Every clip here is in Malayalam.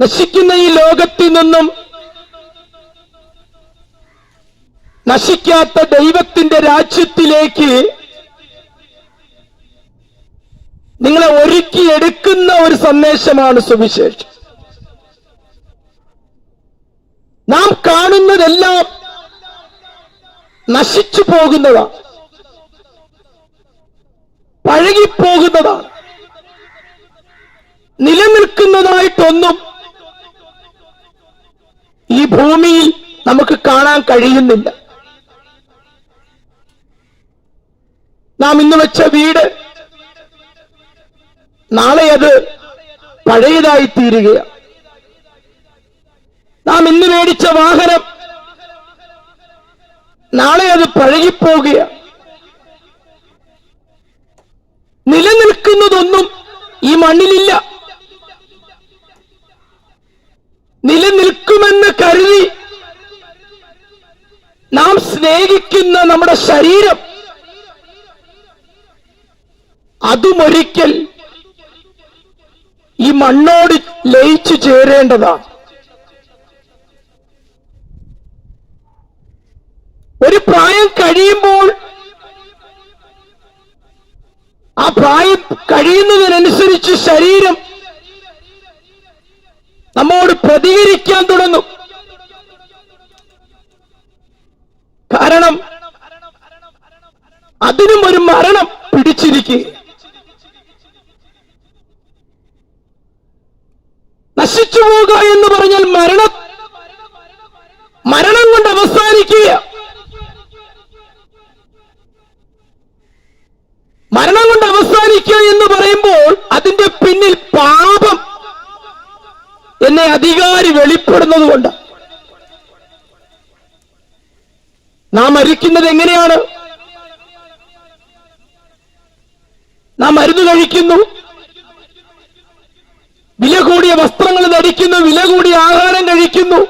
നശിക്കുന്ന ഈ ലോകത്തിൽ നിന്നും നശിക്കാത്ത ദൈവത്തിന്റെ രാജ്യത്തിലേക്ക് നിങ്ങളെ ഒരുക്കിയെടുക്കുന്ന ഒരു സന്ദേശമാണ് സുവിശേഷം. നാം കാണുന്നതെല്ലാം നശിച്ചു പോകുന്നതാണ് പഴകിപ്പോകുന്നതാണ് നിലനിൽക്കുന്നതായിട്ടൊന്നും ഭൂമിയിൽ നമുക്ക് കാണാൻ കഴിയുന്നില്ല. നാം ഇന്ന് വെച്ച വീട് നാളെ അത് പഴയതായി തീരുകയാണ്. നാം ഇന്ന് മേടിച്ച വാഹനം നാളെ അത് പഴകിപ്പോകുകയാണ്. നിലനിൽക്കുന്നതൊന്നും ഈ മണ്ണിലില്ല. നിലനിൽക്കുമെന്ന് കരുതി നാം സ്നേഹിക്കുന്ന നമ്മുടെ ശരീരം അതുമൊരിക്കൽ ഈ മണ്ണോട് ലയിച്ചു ചേരേണ്ടതാണ് ഒരു പ്രായം കഴിയുമ്പോൾ ആ പ്രായം കഴിയുന്നതിനനുസരിച്ച് ശരീരം നമ്മോട് പ്രതികരിക്കാൻ തുടങ്ങും. കാരണം അതിനും ഒരു മരണം പിടിച്ചിരിക്കുക നശിച്ചു പോവുക എന്ന് പറഞ്ഞാൽ മരണം മരണം കൊണ്ട് അവസാനിക്കുക മരണം കൊണ്ട് അവസാനിക്കുക എന്ന് പറയുമ്പോൾ അതിന്റെ പിന്നിൽ പാപം എന്നെ അധികാരി വെളിപ്പെടുന്നത് കൊണ്ട് നാം മരിക്കുന്നത് എങ്ങനെയാണ്? നാം മരുന്ന് കഴിക്കുന്നു. വില കൂടിയ വസ്ത്രങ്ങൾ ധരിക്കുന്നു. വില കൂടിയ ആഹാരം കഴിക്കുന്നു.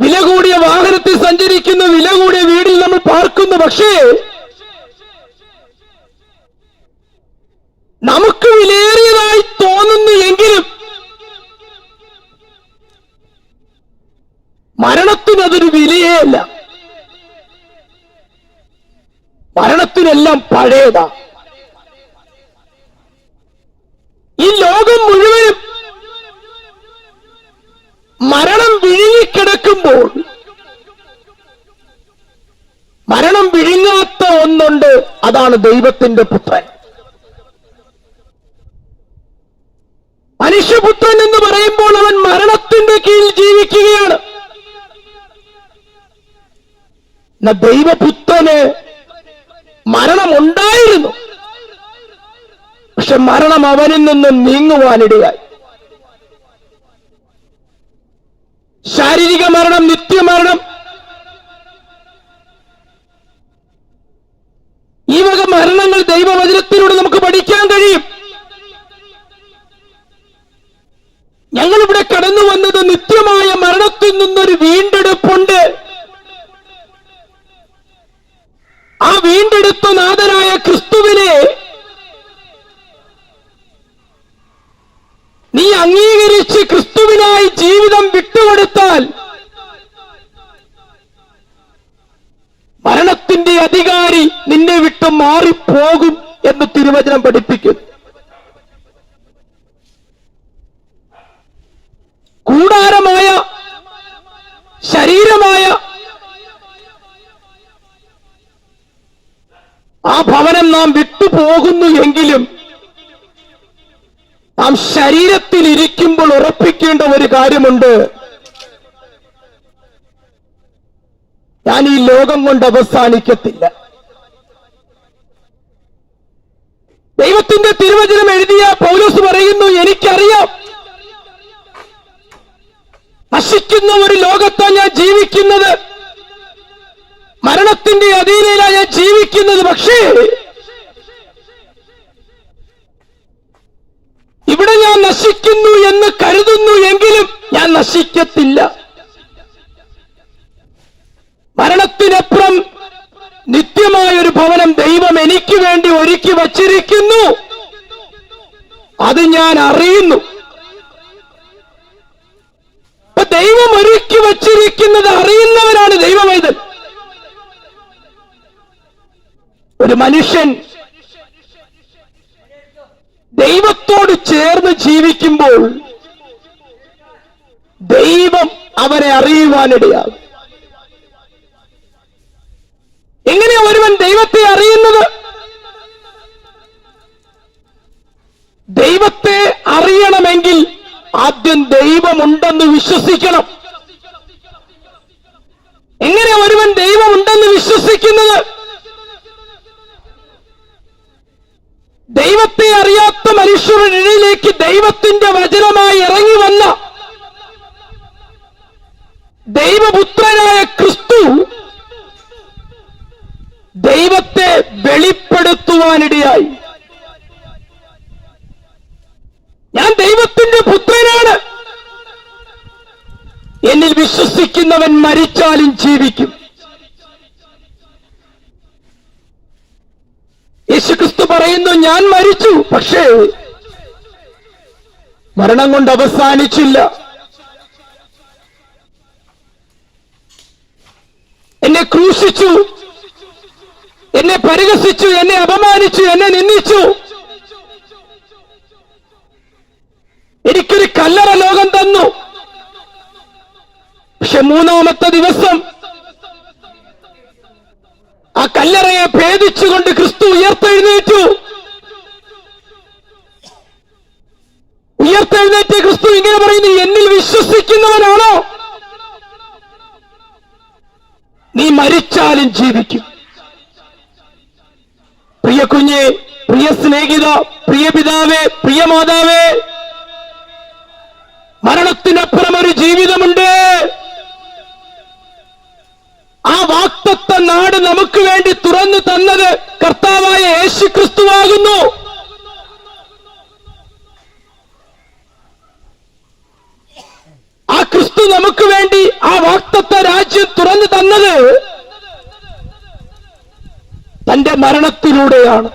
വില കൂടിയ വാഹനത്തിൽ സഞ്ചരിക്കുന്നു. വില കൂടിയ വീടിൽ നമ്മൾ പാർക്കുന്നു. പക്ഷേ നമുക്ക് വിലയേറിയതായി അല്ല മരണത്തിനെല്ലാം പഴയതാ. ഈ ലോകം മുഴുവനും മരണം വിഴുങ്ങിക്കിടക്കുമ്പോൾ മരണം വിഴുങ്ങാത്ത ഒന്നുണ്ട് അതാണ് ദൈവത്തിന്റെ പുത്രൻ. മനുഷ്യപുത്രൻ എന്ന് പറയുമ്പോൾ അവൻ മരണത്തിന്റെ കീഴിൽ ജീവിക്കുകയാണ്. ദൈവപുത്രന് മരണമുണ്ടായിരുന്നു. പക്ഷെ മരണം അവനിൽ നിന്നും നീങ്ങുവാനിടയായി. ശാരീരിക മരണം നിത്യമരണം ഈ വക മരണങ്ങൾ ദൈവവചനത്തിലൂടെ നമുക്ക് പഠിക്കാൻ കഴിയും. ഞങ്ങളിവിടെ കടന്നു വന്നത് നിത്യമായ മരണത്തിൽ നിന്നൊരു വീണ്ടെടുപ്പുണ്ട്. ആ വീണ്ടെടുത്ത നാഥനായ ക്രിസ്തുവിനെ നീ അംഗീകരിച്ച് ക്രിസ്തുവിനായി ജീവിതം വിട്ടുകൊടുത്താൽ മരണത്തിന്റെ അധികാരി നിന്നെ വിട്ട് മാറിപ്പോകും എന്ന് തിരുവചനം പഠിപ്പിക്കുന്നു. കൂടാരമായ ശരീരമായ ആ ഭവനം നാം വിട്ടുപോകുന്നു എങ്കിലും നാം ശരീരത്തിൽ ഇരിക്കുമ്പോൾ ഉറപ്പിക്കേണ്ട ഒരു കാര്യമുണ്ട്. ഞാൻ ഈ ലോകം കൊണ്ട് അവസാനിക്കത്തില്ല. ദൈവത്തിന്റെ തിരുവചനം എഴുതിയ പൗലോസ് പറയുന്നു എനിക്കറിയാം. നശിക്കുന്ന ഒരു ലോകത്താണ് ഞാൻ ജീവിക്കുന്നത്. മരണത്തിന്റെ അധീനയിലാണ് ഞാൻ ജീവിക്കുന്നത് പക്ഷേ ഇവിടെ ഞാൻ നശിക്കുന്നു എന്ന് കരുതുന്നു എങ്കിലും ഞാൻ നശിക്കത്തില്ല. മരണത്തിനപ്പുറം നിത്യമായ ഒരു ഭവനം ദൈവം എനിക്ക് വേണ്ടി ഒരുക്കി വച്ചിരിക്കുന്നു. അത് ഞാൻ അറിയുന്നു. ഒരു മനുഷ്യൻ ദൈവത്തോട് ചേർന്ന് ജീവിക്കുമ്പോൾ ദൈവം അവരെ അറിയുവാനിടയാകും. എങ്ങനെയാ ഒരുവൻ ദൈവത്തെ അറിയുന്നത്? ദൈവത്തെ അറിയണമെങ്കിൽ ആദ്യം ദൈവമുണ്ടെന്ന് വിശ്വസിക്കണം. എങ്ങനെ ഒരുവൻ ദൈവമുണ്ടെന്ന് വിശ്വസിക്കുന്നത്? ദൈവത്തെ അറിയാത്ത മനുഷ്യരുടെ ദൈവത്തിന്റെ വചനമായി ഇറങ്ങി വന്ന ദൈവപുത്രനായ ക്രിസ്തു ദൈവത്തെ വെളിപ്പെടുത്തുവാനിടയായി. ഞാൻ ദൈവത്തിന്റെ പുത്രനാണ്. എന്നിൽ വിശ്വസിക്കുന്നവൻ മരിച്ചാലും ജീവിക്കും. പറയുന്നു ഞാൻ മരിച്ചു. പക്ഷേ മരണം കൊണ്ട് അവസാനിച്ചില്ല. എന്നെ ക്രൂശിച്ചു. എന്നെ പരിഹസിച്ചു. എന്നെ അപമാനിച്ചു. എന്നെ നിന്ദിച്ചു. എനിക്കൊരു കല്ലറ ലോകം തന്നു. പക്ഷെ മൂന്നാമത്തെ ദിവസം ആ കല്ലറയെ ഭേദിച്ചുകൊണ്ട് ക്രിസ്തു ഉയർത്തെഴുന്നേറ്റു. ഉയർത്തെഴുന്നേറ്റ് ക്രിസ്തു ഇങ്ങനെ പറയുന്നു എന്നിൽ വിശ്വസിക്കുന്നവനാണോ നീ മരിച്ചാലും ജീവിക്കും. പ്രിയ കുഞ്ഞെ പ്രിയ സ്നേഹിത പ്രിയ പിതാവേ പ്രിയ മാതാവേ മരണത്തിനപ്പുറം ഒരു ജീവിതമുണ്ട്. ആ വാക്തത്വ നാട് നമുക്ക് വേണ്ടി തുറന്നു തന്നത് കർത്താവായ യേശു ക്രിസ്തുവാകുന്നു ആ നമുക്ക് വേണ്ടി ആ വാക്തത്വ രാജ്യം തുറന്നു തന്നത് തന്റെ മരണത്തിലൂടെയാണ്.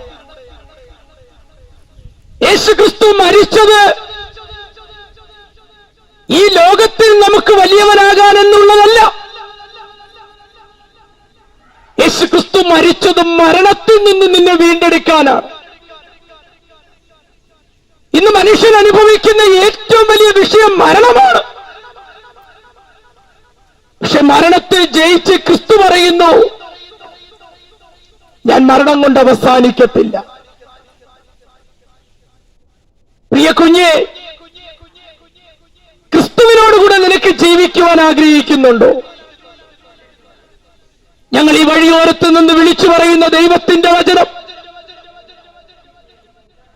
യേശു ക്രിസ്തു മരിച്ചത് ഈ ലോകത്തിൽ നമുക്ക് വലിയവനാകാൻ എന്നുള്ളതല്ല യേശുക്രിസ്തു മരിച്ചത് മരണത്തിൽ നിന്ന് നിന്നെ വീണ്ടെടുക്കാനാണ്. ഇന്ന് മനുഷ്യൻ അനുഭവിക്കുന്ന ഏറ്റവും വലിയ വിഷയം മരണമാണ്. പക്ഷെ മരണത്തിൽ ജയിച്ച് ക്രിസ്തു പറയുന്നു ഞാൻ മരണം കൊണ്ട് അവസാനിക്കത്തില്ല. പ്രിയ കുഞ്ഞെ ക്രിസ്തുവിനോടുകൂടെ നിനക്ക് ജീവിക്കുവാൻ ആഗ്രഹിക്കുന്നുണ്ടോ? ഞങ്ങൾ ഈ വഴിയോരത്ത് നിന്ന് വിളിച്ചു പറയുന്ന ദൈവത്തിന്റെ വചനം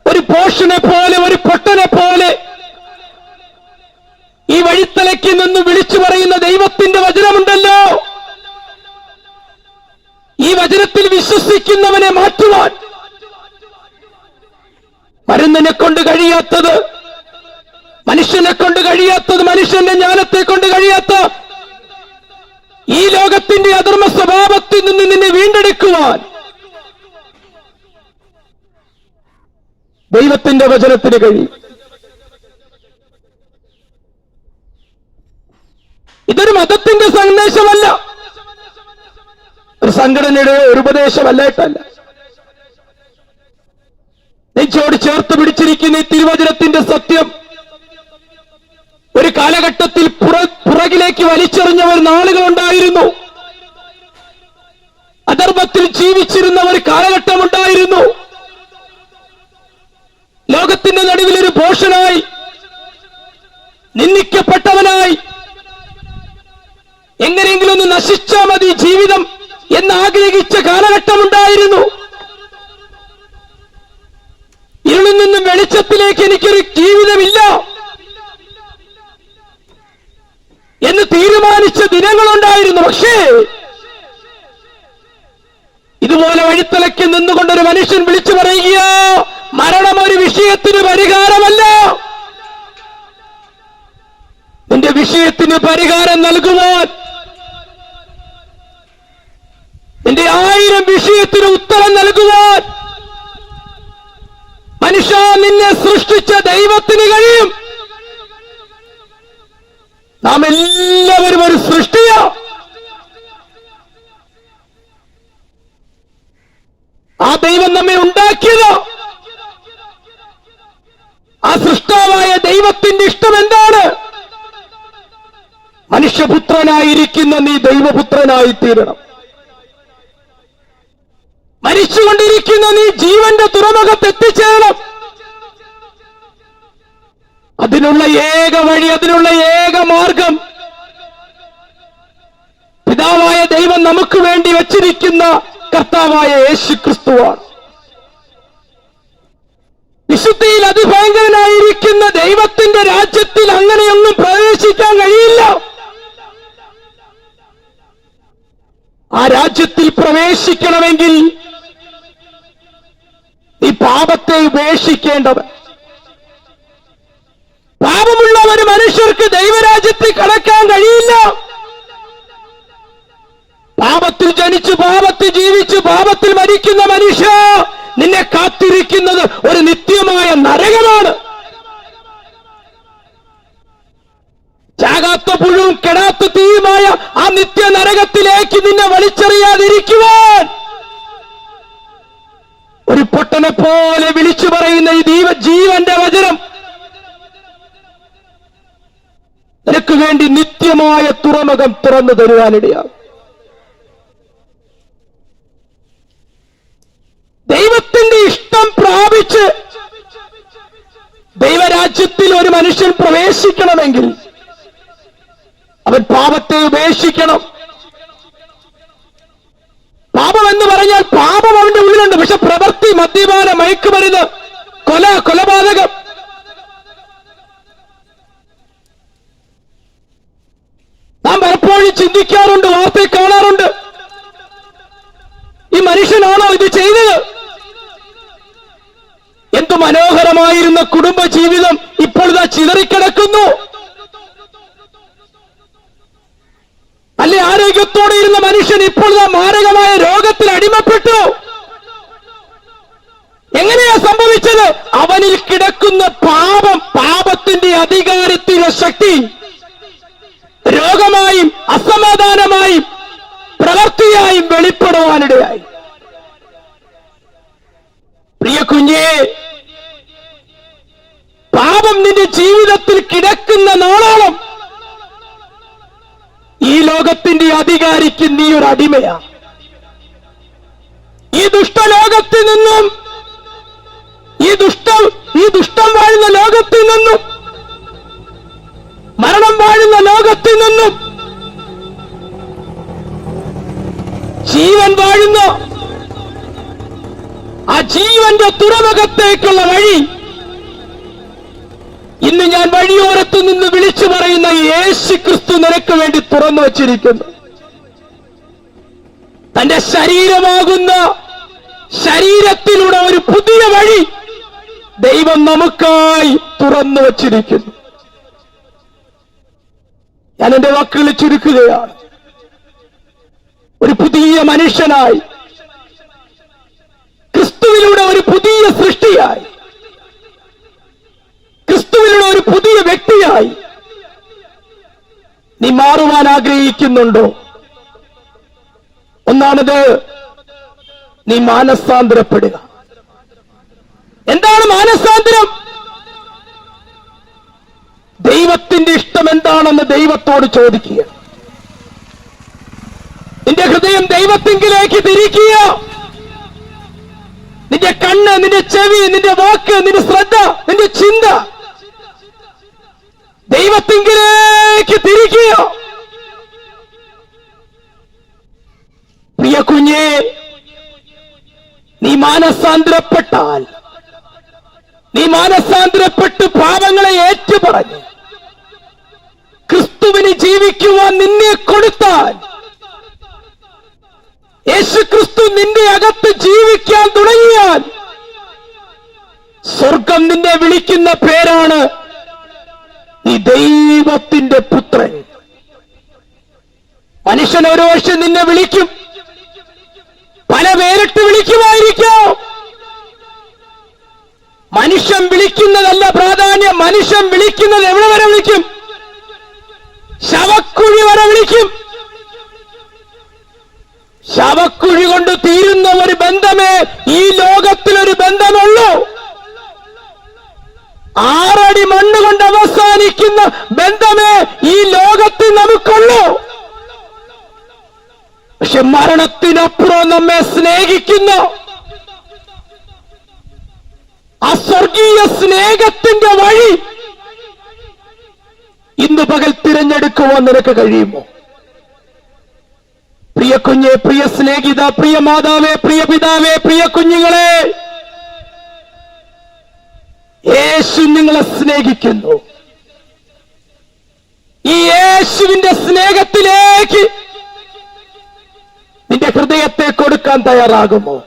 ഒരു പോഷനെ പോലെ ഒരു പൊട്ടനെ പോലെ ഈ വഴിത്തലയ്ക്ക് നിന്ന് വിളിച്ചു പറയുന്ന ദൈവത്തിന്റെ വചനമുണ്ടല്ലോ. ഈ വചനത്തിൽ വിശ്വസിക്കുന്നവനെ മാറ്റുവാൻ. മരുന്നിനെ കൊണ്ട് കഴിയാത്തത് മനുഷ്യനെ കൊണ്ട് കഴിയാത്തത് മനുഷ്യന്റെ ജ്ഞാനത്തെ കൊണ്ട് കഴിയാത്ത ഈ ലോകത്തിന്റെ അധർമ്മ സ്വഭാവത്തിൽ നിന്ന് നിന്നെ വീണ്ടെടുക്കുവാൻ. ദൈവത്തിന്റെ വചനത്തിന് കഴിയും. ഇതൊരു മതത്തിന്റെ സന്ദേശമല്ല. ഒരു സംഘടനയുടെ ഒരു ഉപദേശമല്ലായിട്ടല്ല നെഞ്ചോട് ചേർത്ത് പിടിച്ചിരിക്കുന്ന ഈ തിരുവചനത്തിന്റെ സത്യം ഒരു കാലഘട്ടത്തിൽ പുറ- പുറകിലേക്ക് വലിച്ചെറിഞ്ഞവർ നാളുകളുണ്ടായിരുന്നു. അധർമ്മത്തിൽ ജീവിച്ചിരുന്ന ഒരു കാലഘട്ടമുണ്ടായിരുന്നു. ലോകത്തിന്റെ നടുവിൽ ഒരു ഭോഷനായി നിന്ദിക്കപ്പെട്ടവനായി എങ്ങനെയെങ്കിലും ഒന്ന് നശിച്ചാ മതി ജീവിതം എന്ന് ആഗ്രഹിച്ച കാലഘട്ടം ഉണ്ടായിരുന്നു ഇരുളിൽ നിന്നും വെളിച്ചത്തിലേക്ക് എനിക്കൊരു ജീവിതമില്ല. എന്ന് തീരുമാനിച്ച ദിനങ്ങളുണ്ടായിരുന്നു. പക്ഷേ ഇതുപോലെ വഴിത്തലയ്ക്ക് നിന്നുകൊണ്ടൊരു മനുഷ്യൻ വിളിച്ചു പറയുകയോ മരണം ഒരു വിഷയത്തിന് പരിഹാരമല്ല. നിന്റെ വിഷയത്തിന് പരിഹാരം നൽകുവാൻ നിന്റെ ആയിരം വിഷയത്തിന് ഉത്തരം നൽകുവാൻ മനുഷ്യ നിന്നെ സൃഷ്ടിച്ച ദൈവത്തിന് കഴിയും. നാം എല്ലാവരും ഒരു സൃഷ്ടിയ. ആ ദൈവം നമ്മെ ഉണ്ടാക്കിയത്. ആ സൃഷ്ടാവായ ദൈവത്തിന്റെ ഇഷ്ടം എന്താണ്? മനുഷ്യപുത്രനായിരിക്കുന്ന നീ ദൈവപുത്രനായി തീരണം. മരിച്ചുകൊണ്ടിരിക്കുന്ന നീ ജീവന്റെ തുറമുഖത്ത് എത്തിച്ചേരണം. അതിനുള്ള ഏക വഴി അതിനുള്ള ഏക മാർഗം. പിതാവായ ദൈവം നമുക്ക് വേണ്ടി വച്ചിരിക്കുന്ന കർത്താവായ യേശു ക്രിസ്തുവാണ് വിശുദ്ധിയിൽ അതിഭയങ്കരനായിരിക്കുന്ന ദൈവത്തിന്റെ രാജ്യത്തിൽ അങ്ങനെയൊന്നും പ്രവേശിക്കാൻ കഴിയില്ല. ആ രാജ്യത്തിൽ പ്രവേശിക്കണമെങ്കിൽ ഈ പാപത്തെ ഉപേക്ഷിക്കേണ്ടവൻ പാപമുള്ള ഒരു മനുഷ്യർക്ക് ദൈവരാജ്യത്തിൽ കടക്കാൻ കഴിയില്ല. പാപത്തിൽ ജനിച്ചു പാപത്തിൽ ജീവിച്ചു പാപത്തിൽ മരിക്കുന്ന മനുഷ്യ നിന്നെ കാത്തിരിക്കുന്നത് ഒരു നിത്യമായ നരകമാണ്. ചാകാത്ത പുഴുവും കെടാത്ത തീയുമായ ആ നിത്യ നരകത്തിലേക്ക് നിന്നെ വലിച്ചെറിയാതിരിക്കുവാൻ. പൊട്ടനെ പോലെ വിളിച്ചു പറയുന്ന ഈ ദീവ ജീവന്റെ വചനം. നിനക്ക് വേണ്ടി നിത്യമായ തുറമുഖം തുറന്നു തരുവാനിടയാകും. ദൈവത്തിന്റെ ഇഷ്ടം പ്രാപിച്ച് ദൈവരാജ്യത്തിൽ ഒരു മനുഷ്യൻ പ്രവേശിക്കണമെങ്കിൽ അവൻ പാപത്തെ ഉപേക്ഷിക്കണം. പാപം എന്ന് പറഞ്ഞാൽ പാപം അവന്റെ ഉള്ളിലുണ്ട്. പക്ഷെ പ്രവൃത്തി മദ്യപാന മയക്കുമരുന്ന് കൊല കൊലപാതകം. നാം പലപ്പോഴും ചിന്തിക്കാറുണ്ട് വാർത്തയിൽ കാണാറുണ്ട്. ഈ മനുഷ്യനാണോ ഇത് ചെയ്തത്? എന്തു മനോഹരമായിരുന്ന കുടുംബ ജീവിതം ഇപ്പോൾ ഇതാ ചിതറിക്കിടക്കുന്നു. ആരോഗ്യത്തോടെ ഇരുന്ന മനുഷ്യൻ ഇപ്പോൾ ആ മാരകമായ രോഗത്തിൽ അടിമപ്പെട്ടു. എങ്ങനെയാ സംഭവിച്ചത്? അവനിൽ കിടക്കുന്ന പാപം പാപത്തിന്റെ അധികാരത്തിലെ ശക്തി രോഗമായും അസമാധാനമായും പ്രവൃത്തിയായും വെളിപ്പെടുവാനിടയായി. പ്രിയ കുഞ്ഞേ പാപം നിന്റെ ജീവിതത്തിൽ കിടക്കുന്ന നാളോളം ഈ ലോകത്തിന്റെ അധികാരിക്ക് നീ ഒരു അടിമയാ. ഈ ദുഷ്ടലോകത്തിൽ നിന്നും ഈ ദുഷ്ടം ഈ ദുഷ്ടം വാഴുന്ന ലോകത്തിൽ നിന്നും മരണം വാഴുന്ന ലോകത്തിൽ നിന്നും ജീവൻ വാഴുന്ന ആ ജീവന്റെ തുറമുഖത്തേക്കുള്ള വഴി ഇന്ന് ഞാൻ വഴിയോരത്ത് നിന്ന് വിളിച്ചു പറയുന്ന യേശു ക്രിസ്തു നിനക്ക് വേണ്ടി തുറന്നു വച്ചിരിക്കുന്നു. തന്റെ ശരീരമാകുന്ന ശരീരത്തിലൂടെ ഒരു പുതിയ വഴി ദൈവം നമുക്കായി തുറന്നു വച്ചിരിക്കുന്നു. ഞാൻ എന്റെ വാക്കുകൾ ചുരുക്കുകയാണ്. ഒരു പുതിയ മനുഷ്യനായി ക്രിസ്തുവിലൂടെ ഒരു പുതിയ സൃഷ്ടിയായി ക്രിസ്തുവിലൂടെ ഒരു പുതിയ വ്യക്തിയായി നീ മാറുവാൻ ആഗ്രഹിക്കുന്നുണ്ടോ? ഒന്നാമത് നീ മാനസാന്തരപ്പെടുക. എന്താണ് മാനസാന്തരം? ദൈവത്തിന്റെ ഇഷ്ടം എന്താണെന്ന് ദൈവത്തോട് ചോദിക്കുക. നിന്റെ ഹൃദയം ദൈവത്തിങ്കിലേക്ക് തിരിക്കുക. നിന്റെ കണ്ണ് നിന്റെ ചെവി നിന്റെ വാക്ക് നിന്റെ ശ്രദ്ധ നിന്റെ ചിന്ത ദൈവത്തിങ്കിലേക്ക് തിരിക്കുക. പ്രിയ കുഞ്ഞേ നീ മാനസാന്തരപ്പെട്ടാൽ നീ മാനസാന്തരപ്പെട്ട് പാപങ്ങളെ ഏറ്റുപറഞ്ഞ് ക്രിസ്തുവിന് ജീവിക്കുവാൻ നിന്നെ കൊടുത്താൽ യേശു ക്രിസ്തു നിന്റെ അകത്ത് ജീവിക്കാൻ തുടങ്ങിയാൽ സ്വർഗം നിന്നെ വിളിക്കുന്ന പേരാണ് ദൈവത്തിന്റെ പുത്രൻ. മനുഷ്യൻ ഒരു വർഷം നിന്നെ വിളിക്കും. പല പേരിട്ട് വിളിക്കുമായിരിക്കോ. മനുഷ്യൻ വിളിക്കുന്നതല്ല പ്രാധാന്യം. മനുഷ്യൻ വിളിക്കുന്നത് എവിടെ വരെ വിളിക്കും? ശവക്കുഴി വരെ വിളിക്കും. ശവക്കുഴി കൊണ്ട് തീരുന്ന ഒരു ബന്ധമേ ഈ ലോകത്തിലൊരു ബന്ധമുള്ളൂ. ആറടി മണ്ണ് കൊണ്ട് അവസാനിക്കുന്ന ബന്ധമേ ഈ ലോകത്തിൽ നമുക്കുള്ളൂ. പക്ഷെ മരണത്തിനപ്പുറം നമ്മെ സ്നേഹിക്കുന്ന. ആ സ്വർഗീയ സ്നേഹത്തിന്റെ വഴി ഇന്ന് പകൽ തിരഞ്ഞെടുക്കുവാൻ നിനക്ക് കഴിയുമോ? പ്രിയ കുഞ്ഞെ പ്രിയ സ്നേഹിത പ്രിയ മാതാവേ പ്രിയ പിതാവേ പ്രിയ കുഞ്ഞുങ്ങളെ യേശു നിങ്ങളെ സ്നേഹിക്കുന്നു. ഈ യേശുവിന്റെ സ്നേഹത്തിലേക്ക് നിന്റെ ഹൃദയത്തെ കൊടുക്കാൻ തയ്യാറാകുമോ?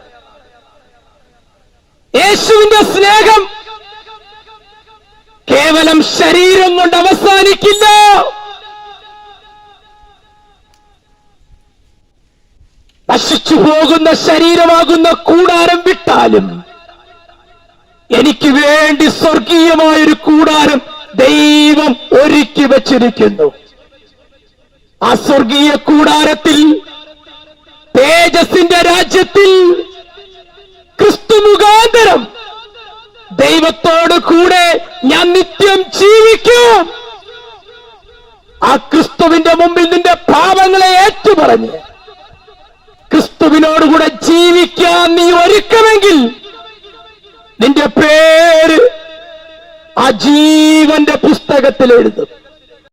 യേശുവിന്റെ സ്നേഹം കേവലം ശരീരം കൊണ്ട് അവസാനിക്കില്ല. നശിച്ചു പോകുന്ന ശരീരമാകുന്ന കൂടാരം വിട്ടാലും എനിക്ക് വേണ്ടി സ്വർഗീയമായൊരു കൂടാരം ദൈവം ഒരുക്കി വച്ചിരിക്കുന്നു. ആ സ്വർഗീയ കൂടാരത്തിൽ തേജസിന്റെ രാജ്യത്തിൽ ക്രിസ്തു മുഖാന്തരം ദൈവത്തോട് കൂടെ ഞാൻ നിത്യം ജീവിക്കും. ആ ക്രിസ്തുവിന്റെ മുമ്പിൽ നിന്റെ പാപങ്ങളെ ഏറ്റുപറഞ്ഞ് ക്രിസ്തുവിനോടുകൂടെ ജീവിക്കാൻ നീ ഒരുക്കമെങ്കിൽ നിന്റെ പേര് ആ ജീവന്റെ പുസ്തകത്തിൽ എഴുതും.